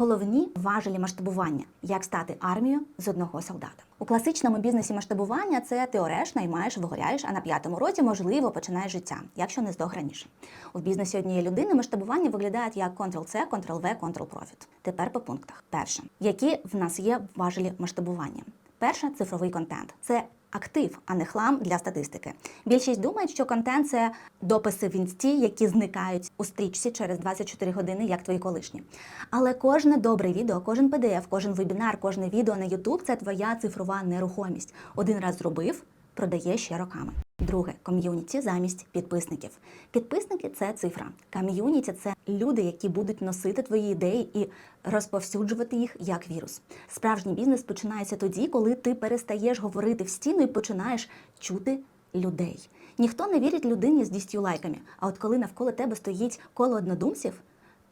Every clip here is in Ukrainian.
Головні важелі масштабування, як стати армією з одного солдата. У класичному бізнесі масштабування це ти ореш, наймаєш, вигоряєш, а на п'ятому році, можливо, починаєш життя, якщо не здох раніше. У бізнесі однієї людини масштабування виглядає як Ctrl-C, Ctrl-V, Ctrl-Profit. Тепер по пунктах. Перше, які в нас є важелі масштабування? Перше цифровий контент. Це актив, а не хлам для статистики. Більшість думають, що контент це дописи в інсті, які зникають у стрічці через 24 години, як твої колишні. Але кожне добре відео, кожен PDF, кожен вебінар, кожне відео на YouTube – це твоя цифрова нерухомість. Один раз зробив, продає ще роками. Друге ком'юніті замість підписників. Підписники це цифра. Ком'юніті це люди, які будуть носити твої ідеї і розповсюджувати їх як вірус. Справжній бізнес починається тоді, коли ти перестаєш говорити в стіну і починаєш чути людей. Ніхто не вірить людині з 10 лайками. А от коли навколо тебе стоїть коло однодумців,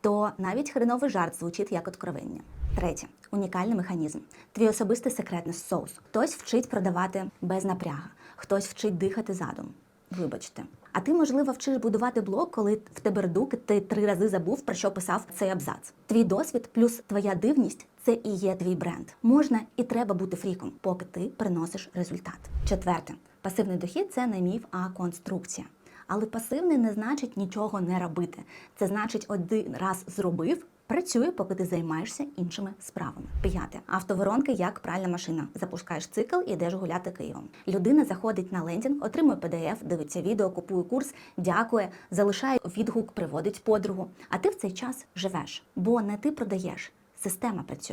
то навіть хреновий жарт звучить як откровення. Третє унікальний механізм. Твій особистий секретний соус. Хтось вчить продавати без напряга, хтось вчить дихати задум. Вибачте. А ти, можливо, вчиш будувати блог, коли в тебе редук, ти три рази забув, про що писав цей абзац. Твій досвід плюс твоя дивність це і є твій бренд. Можна і треба бути фріком, поки ти приносиш результат. Четверте, пасивний дохід це не міф, а конструкція. Але пасивний не значить нічого не робити. Це значить, один раз зробив. Працює, поки ти займаєшся іншими справами. П'яте автоворонки як пральна машина. Запускаєш цикл і йдеш гуляти Києвом. Людина заходить на лендінг, отримує PDF, дивиться відео, купує курс, дякує, залишає відгук, приводить подругу. А ти в цей час живеш, бо не ти продаєш. Система працює.